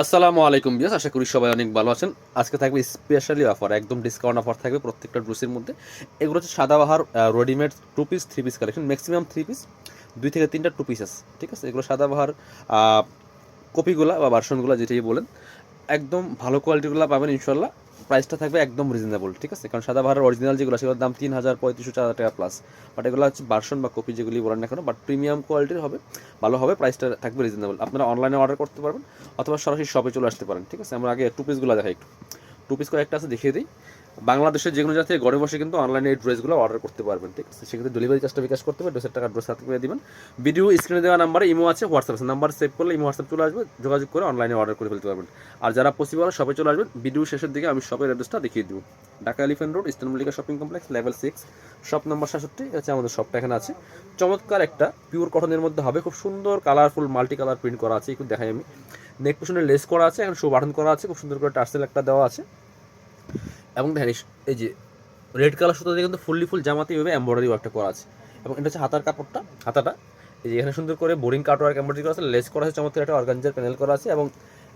আসসালামু আলাইকুম বিয়াস আশা করি সবাই অনেক ভালো আছেন। আজকে থাকবে স্পেশালি অফার একদম ডিসকাউন্ট অফার থাকবে প্রত্যেকটা ড্রেসের মধ্যে। এগুলো হচ্ছে Sadabahar readymade two piece three piece collection maximum three piece দুই থেকে তিনটা টু পিসেস ঠিক আছে? এগুলো সাদাবাহার কপিগুলা বা ভার্সনগুলো যেটাই বলেন, একদম ভালো কোয়ালিটিগুলো পাবেন ইনশাল্লাহ প্রাইসটা থাকবে একদম রিজনেবল ঠিক আছে? কারণ সাদা ভাড়ার অরিজিনাল যেগুলো, সেগুলোর দাম তিন হাজার পঁয়ত্রিশশো চার হাজার টাকা প্লাস বাট এগুলো হচ্ছে ভার্সন বা কপি যেগুলি বলেন না কেন বাট প্রিমিয়াম কোয়ালিটির হবে, ভালো হবে প্রাইসটা থাকবে রিজনেবল আপনারা অনলাইনে অর্ডার করতে পারবেন, অথবা সরাসরি শপে চলে আসতে পারেন, ঠিক আছে? আমরা আগে টু পিসগুলো দেখাই একটু। টু পিস কয়েকটা আছে, দেখিয়ে দিই। বাংলাদেশের যে কোনো জায়গা থেকে ঘরে বসে কিন্তু অনলাইনে এই ড্রেসগুলো অর্ডার করতে পারবেন, ঠিক আছে? সেক্ষেত্রে ডেলিভারি চার্জটা বিকাশ করতে হবে ড্রেসের টাকা ড্রেস হাতে করে দিবেন। ভিডিও স্ক্রিনে দেওয়া নাম্বারে ইমো আছে হোয়াটসঅ্যাপ আছে। নাম্বার সেভ করলে ইমো হোয়াটসঅ্যাপ চলে আসবে, যোগাযোগ করে অনলাইনে অর্ডার করে ফেলতে পারবেন। আর যারা পসিবল শপে চলে আসবেন। ভিডিও শেষের দিকে আমি শপের অ্যাড্রেসটা দেখিয়ে দেবো। Dhaka elephant road eastern Mallika shopping complex level six shop number সাতষট্টি হচ্ছে আমাদের শপটা এখানে আছে। চমৎকার একটা পিওর কটনের মধ্যে হবে, খুব সুন্দর কালারফুল মাল্টি কালার প্রিন্ট করা আছে, একটু দেখাই আমি। নেক পোশনে লেস করা আছে, এখন শো বাটন করা আছে, খুব সুন্দর করে টার্সেল একটা দেওয়া আছে। এবং দেখেন এই- যে রেড কালার সুতো দিয়ে কিন্তু ফুললি ফুল জামাতে এইভাবে এমব্রয়ডারি ওয়ার্কটা করা আছে। এবং এটা হচ্ছে হাতার কাপড়টা, হাতাটা। এই যে এখানে সুন্দর করে বোরিং কাট ওয়ার্ক এমব্রয়ডারি করা আছে লেস করা আছে, চমৎকার একটা অর্গানজার প্যানেল করা আছে এবং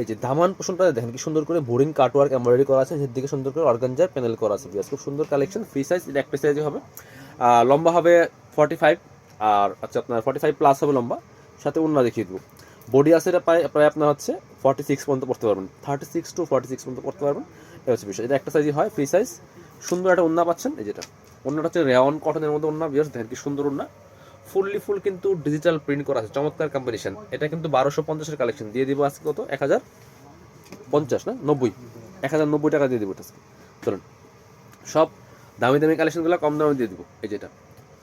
এই যে দামান পোষণটা দেখেন কি সুন্দর করে বোরিং কাট ওয়ার্ক এমব্রয়ডারি করা আছে সেদিকে সুন্দর করে অর্গানজার প্যানেল করা আছে বিয়াস খুব সুন্দর কালেকশন ফ্রি সাইজ এটা একটা সাইজে হবে। লম্বা হবে ফর্টি ফাইভ আর আচ্ছা আপনার ফর্টি ফাইভ প্লাস হবে লম্বা। সাথে অন্য দেখিয়ে দেবো। বডি আছে এটা প্রায় প্রায় আপনার হচ্ছে ফর্টি সিক্স পর্যন্ত পড়তে পারবেন। Thirty six to forty six পর্যন্ত পড়তে পারবেন। এটা হচ্ছে বিষয়। এটা একটা সাইজই হয় ফ্রি সাইজ সুন্দর একটা ওন্না পাচ্ছেন, এই যেটা। ওন্নাটা হচ্ছে রেওয়ান কটনের মধ্যে ওন্না বিয়াস দেখেন কি সুন্দর ওন্না ফুললি ফুল কিন্তু ডিজিটাল প্রিন্ট করা আছে, চমৎকার কম্বিনেশন এটা কিন্তু বারোশো পঞ্চাশের কালেকশন দিয়ে দিব আজকে কত? এক হাজার পঞ্চাশ, না? নব্বই। এক হাজার নব্বই টাকা দিয়ে দেবো আজকে। চলুন। সব দামি দামি কালেকশনগুলো কম দামে দিয়ে দেবো, এই যেটা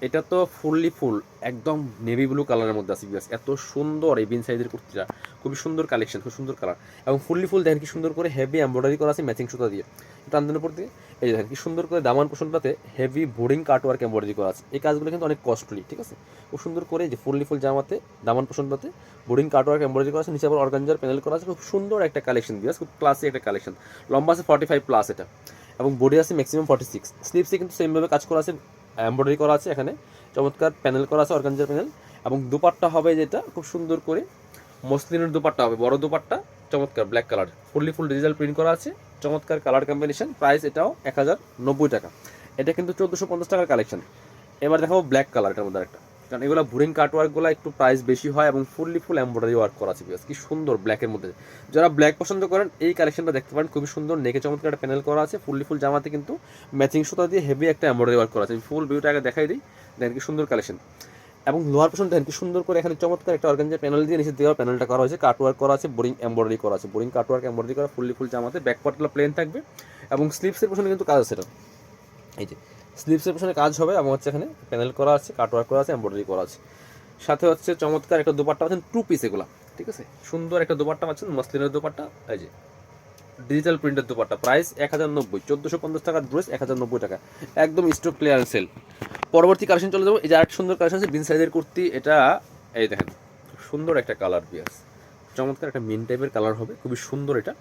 এটা তো ফুললি ফুল, একদম নেভি ব্লু কালারের মধ্যে আছে বিয়াস এত সুন্দর এই বিন সাইজের কুর্তিটা। খুবই সুন্দর কালেকশন খুব সুন্দর কালার এবং ফুললি ফুল, দেখেন কি সুন্দর করে হেভি এমব্রয়ডারি করা আছে ম্যাচিং সুতা দিয়ে। টানদের উপর দিয়ে। এই দেখেন কি সুন্দর করে দামান পোষণটাতে heavy boarding cut work embroidery করা আছে। এই কাজগুলো কিন্তু অনেক কস্টলি ঠিক আছে? খুব সুন্দর করে যে ফুললি ফুল জামাতে দামান পোষণটাতে বোর্ডিং কাট ওয়ার্ক এমব্রয়ডারি করা আছে। নিচে আবার অর্গানজার প্যানেল করা আছে। খুব সুন্দর একটা কালেকশন বিয়াস খুব ক্লাসি একটা কালেকশন লম্বা আছে ফর্টি ফাইভ প্লাস এটা। এবং বডি আছে ম্যাক্সিমাম ফর্টি সিক্স স্লিপসে কিন্তু সেমভাবে কাজ করা আছে। এমব্রয়ডারি করা আছে এখানে। চমৎকার প্যানেল করা আছে অর্গানজার প্যানেল এবং দুপাট্টা হবে যেটা, খুব সুন্দর করে মসলিনের দুপাট্টা হবে, বড় দুপাট্টা, চমৎকার black colour fully full digital print করা আছে, চমৎকার কালার কম্বিনেশন প্রাইস এটাও এক হাজার নব্বই টাকা। এটা কিন্তু চোদ্দোশো পঞ্চাশ টাকার কালেকশন এবার দেখাবো ব্ল্যাক কালার এটার মধ্যে একটা কারণ এগুলো বুরিং কাট ওয়ার্কগুলো একটু প্রাইস বেশি হয় এবং ফুললি ফুল এমব্রয়ডারি ওয়ার্ক করা আছে বিকজ কি সুন্দর ব্ল্যাকের মধ্যে। যারা ব্ল্যাক পছন্দ করেন, এই কালেকশনটা দেখতে পারেন। খুবই সুন্দর, নেকে চমৎকার একটা প্যানেল করা আছে। ফুললি ফুল জামাতে কিন্তু ম্যাচিং সুতা দিয়ে হেভি একটা এমব্রয়ডারি ওয়ার্ক করা আছে। ফুল ভিউটা আগে দেখাই দিই। দেখেন কি সুন্দর কালেকশন এবং লোহার পোষণ দেখেন কি সুন্দর করে এখানে চমৎকার একটা অর্গানজার প্যানেল দিয়ে নিচে দেওয়ার প্যানেলটা করা হয়েছে। কাট ওয়ার্ক করা আছে বোরিং এমব্রয়ডারি করা আছে। বোরিং কাট ওয়ার্ক এমব্রয়ডারি করা ফুললি ফুল জামাতে ব্যাক পার্টগুলো প্লেন থাকবে। এবং স্লিপসের পোষণে কিন্তু কাজ আছে এটা। এই যে স্লিপসের পোষণে কাজ হবে এবং হচ্ছে এখানে প্যানেল করা আছে কাট ওয়ার্ক করা আছে, এমব্রয়ডারি করা আছে। সাথে হচ্ছে চমৎকার একটা দোপাট্টা পাচ্ছেন টু পিস এগুলা, ঠিক আছে? সুন্দর একটা দোপাট্টা পাচ্ছেন, মসলিনের দোপাট্টা, এই যে ডিজিটাল প্রিন্টের দোপাট্টা প্রাইস এক হাজার নব্বই, চোদ্দোশো পঞ্চাশ টাকার ড্রেস এক হাজার নব্বই টাকা, একদম স্টক ক্লিয়ারেন্স সেল পরবর্তী কালেকশন চলে যাব, এই যে আর আরেকটা সুন্দর কালেকশন আছে বিন সাইজের কুর্তি, এটা, এই দেখেন, সুন্দর একটা কালার বিয়াস। চমৎকার একটা মিন টাইপের কালার হবে, খুবই সুন্দর এটা।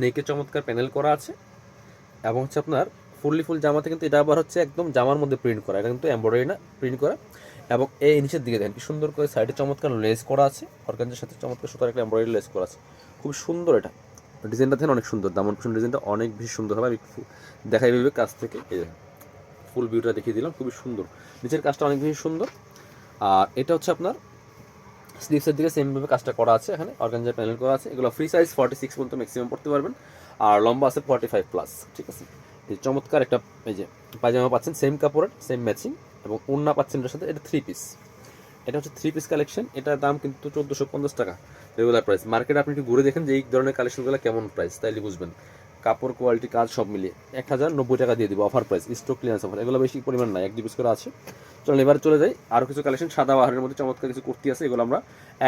নেকে চমৎকার প্যানেল করা আছে, এবং হচ্ছে আপনার ফুললি ফুল জামাতে কিন্তু এটা আবার হচ্ছে একদম জামার মধ্যে প্রিন্ট করা। এটা কিন্তু এমব্রয়ডারি না প্রিন্ট করা। এবং এই নিচের দিকে দেখেন কি সুন্দর করে সাইডে চমৎকার লেস করা আছে। অর্গানজার সাথে চমৎকার সুতার একটা এমব্রয়ডারি লেস করা আছে। খুব সুন্দর এটা। ডিজাইনটা দেখেন অনেক সুন্দর। দামন পোষণ ডিজাইনটা অনেক বেশি সুন্দর হবে। আমি দেখাই দেবে কাছ থেকে। এই ফুল ভিউটা দেখিয়ে দিলাম। খুবই সুন্দর। নিচের কাজটা অনেক বেশি সুন্দর। আর এটা হচ্ছে আপনার স্লিভসের দিকে সেমভাবে কাজটা করা আছে এখানে। অর্গানজার প্যানেল করা আছে। এগুলো ফ্রি সাইজ ফর্টি সিক্স পর্যন্ত ম্যাক্সিমাম পড়তে পারবেন। আর লম্বা আছে ফর্টি ফাইভ প্লাস ঠিক আছে? এই চমৎকার একটা, এই যে পায়জামা পাচ্ছেন সেম কাপড়ের সেম ম্যাচিং এবং ওড়না পাচ্ছেন এটার সাথে, এটা থ্রি পিস এটা হচ্ছে থ্রি পিস কালেকশন এটার দাম কিন্তু চোদ্দোশো পঞ্চাশ টাকা রেগুলার প্রাইস মার্কেটে আপনি একটু ঘুরে দেখেন যে এই ধরনের কালেকশনগুলো কেমন প্রাইস তাইলে বুঝবেন। কাপড় কোয়ালিটি কাজ সব মিলিয়ে এক হাজার নব্বই টাকা দিয়ে দিব offer price stock clearance offer এগুলো বেশি পরিমাণ নাই, এক দু পিস করে আছে। চলুন এবার চলে যাই আরও কিছু কালেকশন সাদা বাহারের মধ্যে চমৎকার কিছু কুর্তি আছে, এগুলো আমরা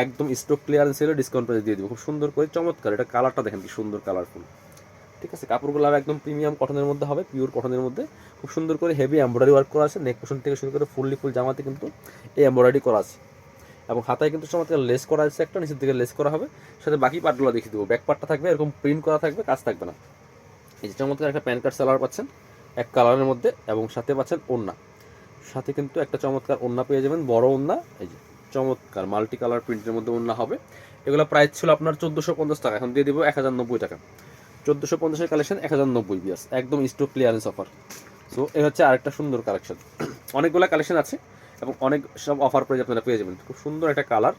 একদম স্টক ক্লিয়ারেন্স সেলে ডিসকাউন্ট প্রাইস দিয়ে দিব, খুব সুন্দর করে, চমৎকার, এটা কালারটা দেখেন কি সুন্দর কালারফুল ঠিক আছে? কাপড়গুলো একদম প্রিমিয়াম কটনের মধ্যে হবে পিওর কটনের মধ্যে। খুব সুন্দর করে হেভি এমব্রয়ডারি ওয়ার্ক করা আছে। নেক পোষণ থেকে শুরু করে ফুললি ফুল জামাতে কিন্তু এই এমব্রয়ডারি করা আছে। এবং হাতায় কিন্তু চমৎকার লেস করা আছে একটা, নিচের দিকে লেস করা হবে। সাথে বাকি পার্টগুলো দেখিয়ে দেবো। ব্যাক পার্টটা থাকবে, এরকম প্রিন্ট করা থাকবে, কাজ থাকবে না। এই যে চমৎকার একটা প্যান কার্ড সালোয়ার পাচ্ছেন, এক কালারের মধ্যে এবং সাথে পাচ্ছেন ওড়না। সাথে কিন্তু একটা চমৎকার ওড়না পেয়ে যাবেন, বড় ওড়না। এই যে চমৎকার মাল্টি কালার প্রিন্টের মধ্যে ওড়না হবে। এগুলো প্রাইস ছিল আপনার চোদ্দোশো পঞ্চাশ টাকা। এখন দিয়ে দিব এক হাজার নব্বই টাকা। চোদ্দোশো পঞ্চাশের কালেকশন এক হাজার নব্বই বিয়াস একদম স্টক ক্লিয়ারেন্স অফার সো এ হচ্ছে আরেকটা সুন্দর কালেকশন অনেকগুলো কালেকশন আছে এবং অনেক সব অফার প্রাইস আপনারা পেয়ে যাবেন। খুব সুন্দর একটা কালার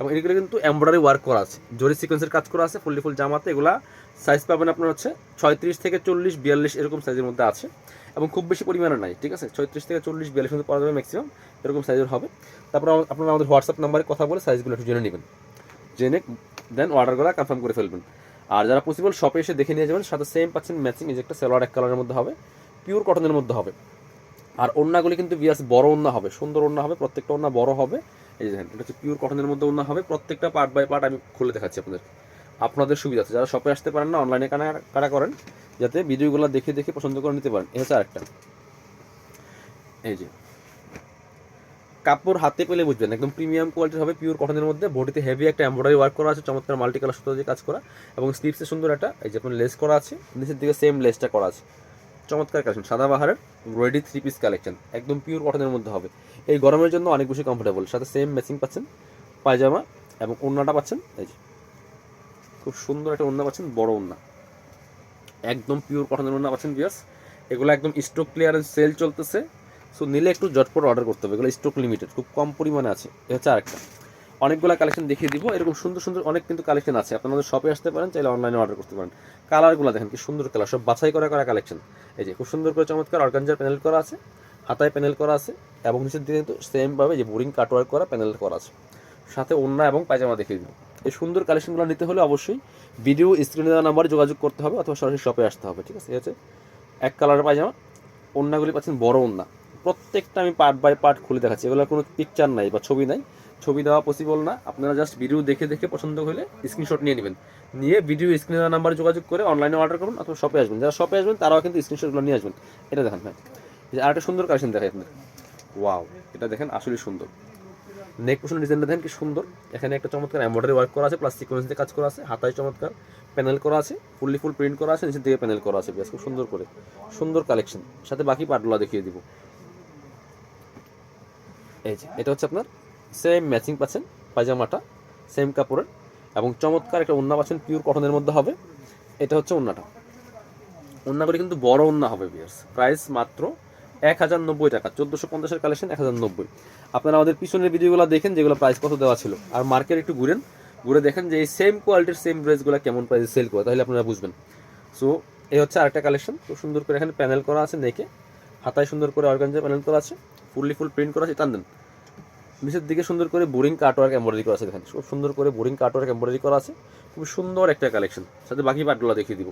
এবং এগুলো কিন্তু এমব্রয়ডারি ওয়ার্ক করা আছে। জরি সিকোয়েন্সের কাজ করা আছে, ফুললি ফুল জামাতে। এগুলা সাইজ পাবেন আপনার হচ্ছে ছয়ত্রিশ থেকে চল্লিশ, বিয়াল্লিশ এরকম সাইজের মধ্যে আছে। এবং খুব বেশি পরিমাণে নাই, ঠিক আছে? ছয়ত্রিশ থেকে চল্লিশ, বিয়াল্লিশ মধ্যে পাওয়া যাবে ম্যাক্সিমাম এরকম সাইজের হবে। তারপর আপনারা আমাদের হোয়াটসঅ্যাপ নাম্বারে কথা বলে সাইজগুলো একটু জেনে নেবেন। জেনে দেন অর্ডার করা কনফার্ম করে ফেলবেন। আর যারা পসিবল শপে এসে দেখে নিয়ে যাবেন, সাথে সেম পাচ্ছেন ম্যাচিং এই যে একটা সালোয়ার এক কালারের মধ্যে হবে পিওর কটনের মধ্যে হবে। আর ওড়নাগুলি কিন্তু বিয়াস বড় ওড়না হবে, সুন্দর ওড়না হবে, প্রত্যেকটা ওড়না বড় হবে। এই যে এটা হচ্ছে পিওর কটনের মধ্যে ওড়না হবে, প্রত্যেকটা পার্ট বাই পার্ট আমি খুলে দেখাচ্ছি আপনাদের। আপনাদের সুবিধা আছে যারা শপে আসতে পারেন না অনলাইনে কানা করেন, যাতে ভিডিওগুলো দেখে দেখে পছন্দ করে নিতে পারেন। এই হচ্ছে আরেকটা। এই যে কাপড় হাতে পেলে বুঝবেন একদম প্রিমিয়াম কোয়ালিটির হবে পিওর কটনের মধ্যে। বডিতে হেভি একটা এমব্রয়ডারি ওয়ার্ক করা আছে, চমৎকার মাল্টি কালার সুতো দিয়ে কাজ করা। এবং স্লিপসে সুন্দর একটা, এই যে আপনার লেস করা আছে, নিচের দিকে সেম লেসটা করা আছে। চমৎকার কালেকশন সাদা বাহারের রেডি থ্রি পিস কালেকশন একদম পিওর কটনের মধ্যে হবে। এই গরমের জন্য অনেক বেশি কমফোর্টেবল সাথে সেম ম্যাচিং পাচ্ছেন, পায়জামা এবং ওড়নাটা পাচ্ছেন, এই যে। খুব সুন্দর একটা ওড়না পাচ্ছেন, বড় ওড়না একদম পিওর কটনের ওড়না পাচ্ছেন বিয়াস এগুলো একদম স্টক ক্লিয়ারেন্স সেল চলতেছে। সো নিলে একটু জটপট অর্ডার করতে হবে। এগুলো স্টক লিমিটেড খুব কম পরিমাণে আছে। এ হচ্ছে আরেকটা। অনেকগুলো কালেকশন দেখিয়ে দিব। এরকম সুন্দর সুন্দর অনেক কিন্তু কালেকশন আছে। আপনাদের শপে আসতে পারেন, চাইলে অনলাইনে অর্ডার করতে পারেন। কালারগুলো দেখেন কি সুন্দর কালার সব বাছাই করা করা কালেকশন এই যে, খুব সুন্দর করে, চমৎকার অর্গানজার প্যানেল করা আছে। হাতায় প্যানেল করা আছে। এবং নিচের দিকে কিন্তু সেমভাবে যে বোরিং কাটওয়ার্ক করা প্যানেল করা আছে। সাথে ওড়না এবং পায়জামা দেখিয়ে দিব। এই সুন্দর কালেকশনগুলো নিতে হলে অবশ্যই ভিডিও স্ক্রিনে দেওয়া নাম্বারে যোগাযোগ করতে হবে অথবা সরাসরি শপে আসতে হবে। ঠিক আছে? এই হচ্ছে এক কালারের পায়জামা। ওড়নাগুলি পাচ্ছেন বড় ওড়না। প্রত্যেকটা আমি পার্ট বাই পার্ট খুলে দেখাচ্ছি। এগুলোর কোনো পিকচার নাই বা ছবি নাই। ছবি দেওয়া পসিবল না। আপনারা জাস্ট ভিডিও দেখে দেখে পছন্দ হলে স্ক্রিনশট নিয়ে নেবেন। নিয়ে ভিডিও স্ক্রিনে নাম্বারে যোগাযোগ করে অনলাইনে অর্ডার করুন অথবা শপে আসবেন। যারা শপে আসবেন, তারাও কিন্তু স্ক্রিনশটগুলো নিয়ে আসবেন। এটা দেখেন ভাই। এই যে আরেকটা সুন্দর কালেকশন দেখাই আপনাদের। ওয়াও এটা দেখেন আসলে সুন্দর। নেক পোষণ ডিজাইনটা দেখেন কি সুন্দর। এখানে একটা চমৎকার এমব্রয়ডারি ওয়ার্ক করা আছে প্লাস সিকোয়েন্স দিয়ে কাজ করা আছে। হাতায় চমৎকার প্যানেল করা আছে। ফুললি ফুল প্রিন্ট করা আছে, নিচের দিকে প্যানেল করা আছে। বেশ, খুব সুন্দর করে। সুন্দর কালেকশন সাথে বাকি পার্টগুলো দেখিয়ে দিব। এই যে, এটা হচ্ছে আপনার সেম ম্যাচিং পাচ্ছেন, পায়জামাটা সেম কাপড়ের, এবং চমৎকার একটা ওন্না পাচ্ছেন পিওর কটনের মধ্যে হবে। এটা হচ্ছে ওন্নাটা। ওন্নাগুলি কিন্তু বড় ওন্না হবে বিয়ার্স প্রাইস মাত্র এক হাজার নব্বই টাকা, চোদ্দোশো পঞ্চাশের কালেকশন এক হাজার নব্বই। আপনারা আমাদের পিছনের ভিডিওগুলো দেখেন, যেগুলো প্রাইস কত দেওয়া ছিল। আর মার্কেট একটু ঘুরেন, ঘুরে দেখেন যে এই সেম কোয়ালিটির সেম ড্রেসগুলো কেমন প্রাইসে সেল করে, তাহলে আপনারা বুঝবেন। সো এই হচ্ছে আরেকটা কালেকশন খুব সুন্দর করে এখানে প্যানেল করা আছে নেকে হাতায় সুন্দর করে অর্গানজা প্যানেল করা আছে। ফুললি ফুল প্রিন্ট করা আছে টান দেন। নিচের দিকে সুন্দর করে বোরিং কাটওয়ার্ক এমব্রয়ডারি করা আছে দেখেন খুব সুন্দর করে বোরিং কাটওয়ার্ক এমব্রয়ডারি করা আছে। খুব সুন্দর একটা কালেকশন সাথে বাকি পার্টগুলো দেখিয়ে দিব।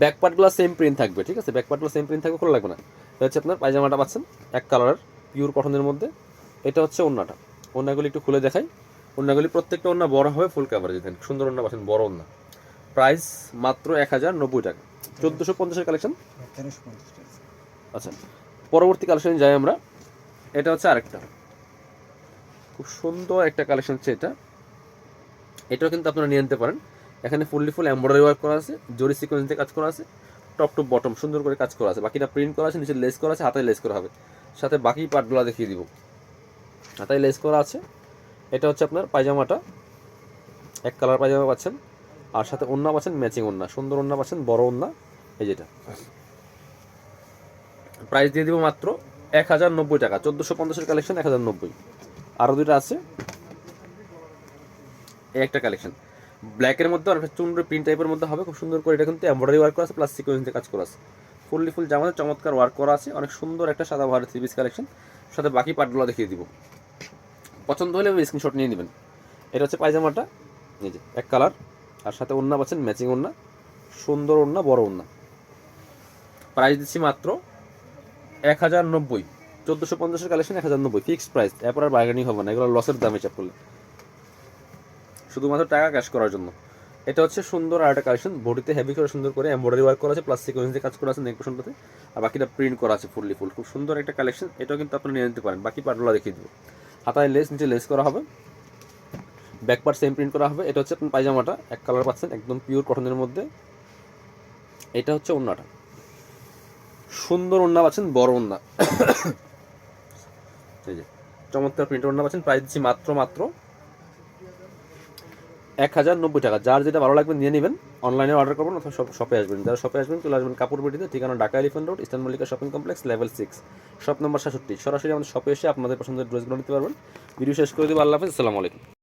ব্যাক পার্টগুলো সেম প্রিন্ট থাকবে ঠিক আছে? ব্যাক পার্টগুলো সেম প্রিন্ট থাকবে খোলা লাগবে না। এটা হচ্ছে আপনার পায়জামাটা পাচ্ছেন এক কালারের পিওর কটনের মধ্যে। এটা হচ্ছে ওন্নাটা। ওন্নাগুলি একটু খুলে দেখাই। ওন্নাগুলি প্রত্যেকটা ওন্না বড় হবে ফুল কাভারেজ দেন সুন্দর ওন্না পাচ্ছেন বড় ওন্না। প্রাইস মাত্র এক হাজার নব্বই টাকা। চোদ্দোশো পঞ্চাশের কালেকশন আচ্ছা। পরবর্তী কালেকশনে যাই আমরা। এটা হচ্ছে আরেকটা। খুব সুন্দর একটা কালেকশন হচ্ছে এটা। এটাও কিন্তু আপনারা নিয়ে নিতে পারেন। এখানে ফুললি ফুল এমব্রয়ডারি ওয়ার্ক করা আছে, জরি সিকোয়েন্স দিয়ে কাজ করা আছে টপ টু বটম সুন্দর করে কাজ করা আছে। বাকিটা প্রিন্ট করা আছে, নিচে লেস করা আছে, হাতায় লেস করা হবে। সাথে বাকি পার্টগুলো দেখিয়ে দিব। হাতায় লেস করা আছে। এটা হচ্ছে আপনার পায়জামাটা। এক কালার পায়জামা পাচ্ছেন। আর সাথে ওন্না পাচ্ছেন ম্যাচিং ওন্না সুন্দর ওন্না পাচ্ছেন, বড় ওন্না এই যেটা। প্রাইস দিয়ে দিব মাত্র এক হাজার নব্বই টাকা, চোদ্দোশো পঞ্চাশের কালেকশন এক হাজার নব্বই। আরও দুইটা আছে। এই একটা কালেকশন ব্ল্যাকের মধ্যে একটা চুনরে প্রিন্ট টাইপের মধ্যে হবে, খুব সুন্দর করে এটা কিন্তু এমব্রয়ডারি ওয়ার্ক করা আছে প্লাস সিকোয়েন্স কাজ করা আছে। ফুললি ফুল জামাতে চমৎকার ওয়ার্ক করা আছে, অনেক সুন্দর একটা সাদা ভারত থ্রি পিস কালেকশন সাথে বাকি পার্টগুলো দেখিয়ে দিব। পছন্দ হলে স্ক্রিনশট নিয়ে নেবেন। এটা হচ্ছে পায়জামাটা, এই যে এক কালার আর সাথে ওন্না পাচ্ছেন ম্যাচিং ওন্না সুন্দর ওন্না বড় ওন্না প্রাইস দিচ্ছি মাত্র এক হাজার নব্বই। চোদ্দোশো পঞ্চাশের কালেকশন এক হাজার নব্বই ফিক্সড প্রাইস এরপর আর বার্গেনিং হবে না, এগুলো লসের দামে চাপ করলে। শুধুমাত্র টাকা ক্যাশ করার জন্য। এটা হচ্ছে সুন্দর আর একটা কালেকশন বডিতে হেভি করে সুন্দর করে এমব্রয়ডারি ওয়ার্ক করা আছে প্লাস সিকোয়েন্স দিয়ে কাজ করা আছে নেক পোশনটাতে আর বাকিটা প্রিন্ট করা আছে ফুললি ফুল খুব সুন্দর একটা কালেকশন এটাও কিন্তু আপনারা নিয়ে নিতে পারেন। বাকি পার্টগুলো দেখিয়ে দেবো। হাতায় লেস নিচে লেস করা হবে। ব্যাক পার্ট সেম প্রিন্ট করা হবে। এটা হচ্ছে আপনার পায়জামাটা, এক কালার পাচ্ছেন, একদম পিওর কটনের মধ্যে। এটা হচ্ছে ওন্নাটা সুন্দর ওন্না পাচ্ছেন, বড় ওন্না এই যে, চমৎকার প্রিন্ট ওড়না পাচ্ছেন প্রাইস দিচ্ছি মাত্র মাত্র এক হাজার নব্বই টাকা। যার যেটা ভালো লাগবে নিয়ে নেবেন অনলাইনে অর্ডার করবেন অথবা সব শপে আসবেন। যারা শপে আসবেন, চলে আসবেন কাপড় পেটিতে ঠিকানা Dhaka elephant road, eastern Mallika shopping complex level six shop number সাতষট্টি সরাসরি আমাদের শপে এসে আপনাদের পছন্দের ড্রেসগুলো নিতে পারবেন। ভিডিও শেষ করে দেবো, আল্লাহ হাফিজ, আসসালামু আলাইকুম।